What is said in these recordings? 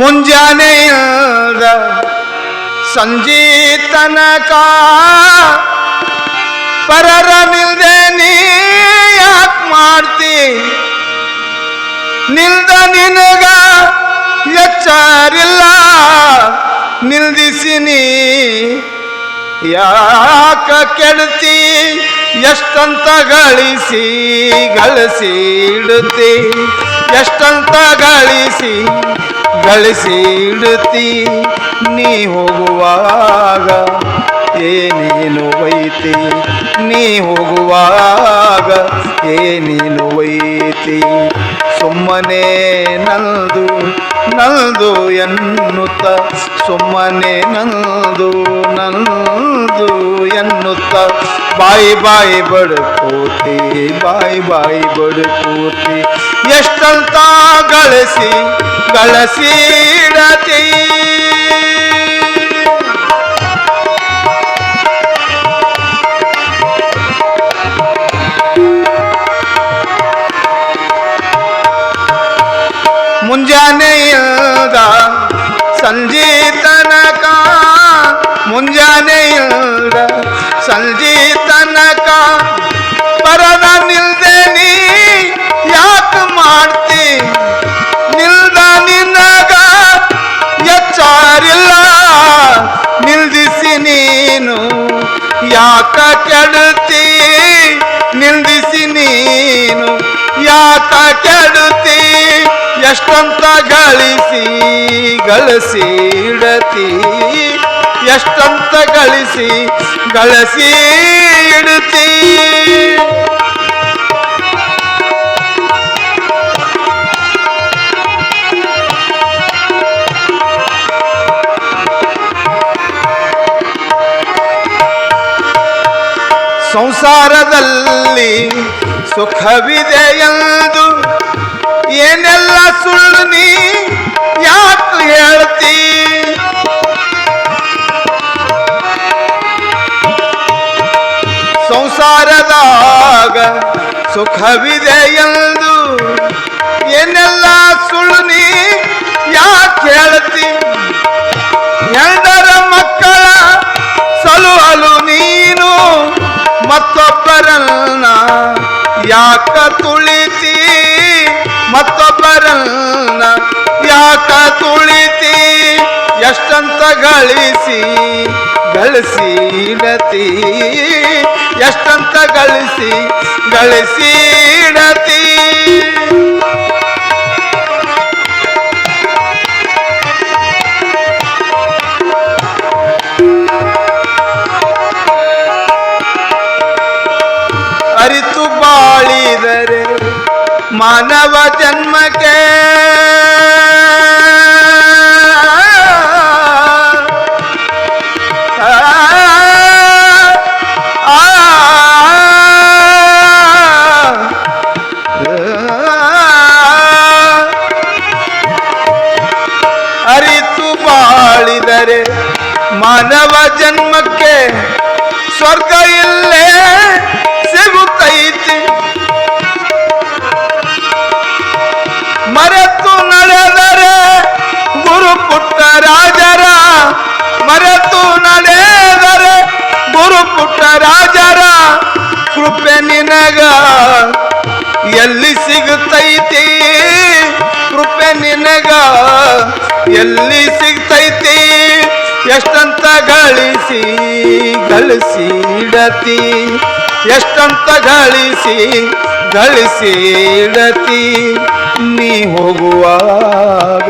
ಮುಂಜಾನೆಯಿಂದ ಸಂಜೀತನಕ ಪರರ ನೀ ಯಾಕೆ ಮಾಡ್ತಿ? ನಿಲ್ದ ನಿನಗ ಎಚ್ಚರಿಲ್ಲ, ನಿಲ್ದಿಸಿ ನೀ ಯಾಕ ಕೆಡ್ತಿ? ಎಷ್ಟಂತ ಗಳಿಸಿ ಗಳಿಸಿ ಇಡುತ್ತಿ ಎಷ್ಟಂತ ಗಳಿಸಿ ಗಳಿಸಿ ಇಡುತ್ತಿ, ನೀ ಹೋಗುವಾಗ ಏನೇನು ಒಯ್ತಿ? ನೀ ಹೋಗುವಾಗ ಏನೇನು ಒಯ್ತಿ? ಸುಮ್ಮನೆ ನಲ್ದು ನಲ್ದು ಎನ್ನುತ್ತ, ಸುಮ್ಮನೆ ನಲ್ದು ನಲ್ದು ಎನ್ನುತ್ತ. ಬಾಯಿ ಬಾಯಿ ಬಡ್ಕೋತಿ ಬಾಯಿ ಬಾಯಿ ಬಡ್ಕೋತಿ ಎಷ್ಟಂತ ಗಳಿಸಿ ಗಳಿಸಿಡತಿ ಮುಂಜಾನೆಯಿಂದ ಸಂಜೆ ತನಕ ಮುಂಜಾನೆಯದ ಸಂಜೆ ಪರದ ನಿಲ್ದೆ ಯಾಕ ಕೆಡುತ್ತಿ ನಿಂದಿಸಿ ನೀನು. ಯಾಕ ಕೆಡುತ್ತಿ ಎಷ್ಟಂತ ಗಳಿಸಿ ಗಳಿಸಿ ಇಡತಿ? ಎಷ್ಟಂತ ಗಳಿಸಿ ಗಳಿಸಿ ಇಡುತ್ತಿ ಸಂಸಾರದಲ್ಲಿ ಸುಖವಿದೆ ಎಂದು ಏನೆಲ್ಲ ಸುಳ್ಳು ನೀ ಯಾಕೆ ಹೇಳ್ತಿ? ಸಂಸಾರದಾಗ ಸುಖವಿದೆ ಎಂದು ಏನೆಲ್ಲ ಸುಳ್ಳು ನೀ ಯಾಕೆ ಹೇಳ್ತಿ? ಯಾಕ ತುಳಿತಿ? ಮತ್ತೊಬ್ಬರನ್ನ ಯಾಕ ತುಳಿತಿ? ಎಷ್ಟಂತ ಗಳಿಸಿ ಗಳಿಸಿ ಎಷ್ಟಂತ ಗಳಿಸಿ ಗಳಿಸಿ ಮಾನವ ಜನ್ಮಕ್ಕೆ ಆ, ಆ, ಆ, ಅರಿತು ಬಾಳಿದರೆ ಮಾನವ ಜನ್ಮಕ್ಕೆ ಸ್ವರ್ಗ ಇಲ್ಲೇ ಸಿಗುತ್ತೈತಿ ಮರೆತು ನಡೆದರೆ ಗುರು ಪುಟ್ಟ ರಾಜರ ಕೃಪೆ ನಿನಗ. ಎಲ್ಲಿ ಸಿಗುತ್ತೈತಿ ಕೃಪೆ ನಿನಗ? ಎಲ್ಲಿ ಸಿಗ್ತೈತಿ? ಎಷ್ಟಂತ ಗಳಿಸಿ ಗಳಿಸಿಡತಿ? ಎಷ್ಟಂತ ಗಳಿಸಿ ಗಳಿಸಿಡತಿ? ನೀ ಹೋಗುವಾಗ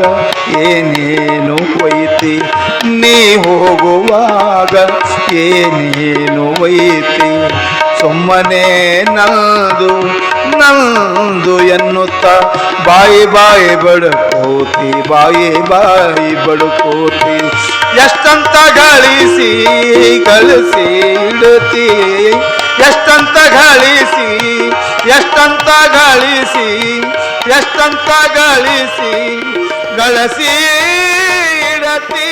ಏನೇನು ಒಯ್ತಿ ನೀ ಹೋಗುವಾಗ ಏನೇನು ಒಯ್ತಿ ಸುಮ್ಮನೆ ನಂದು ನಂದು ಎನ್ನುತ್ತ ಬಾಯಿ ಬಾಯಿ ಬಡಕೋತಿ, ಬಾಯಿ ಬಾಯಿ ಬಡಕೋತಿ. ಎಷ್ಟಂತ ಗಳಿಸಿ ಗಳಿಸಿ ಇಡುತ್ತಿ ಎಷ್ಟಂತ ಗಳಿಸಿ ಎಷ್ಟಂತ ಗಳಿಸಿ ಎಷ್ಟಂತ ಗಳಿಸಿ ಗಳಿಸಿ ಇಡತಿ?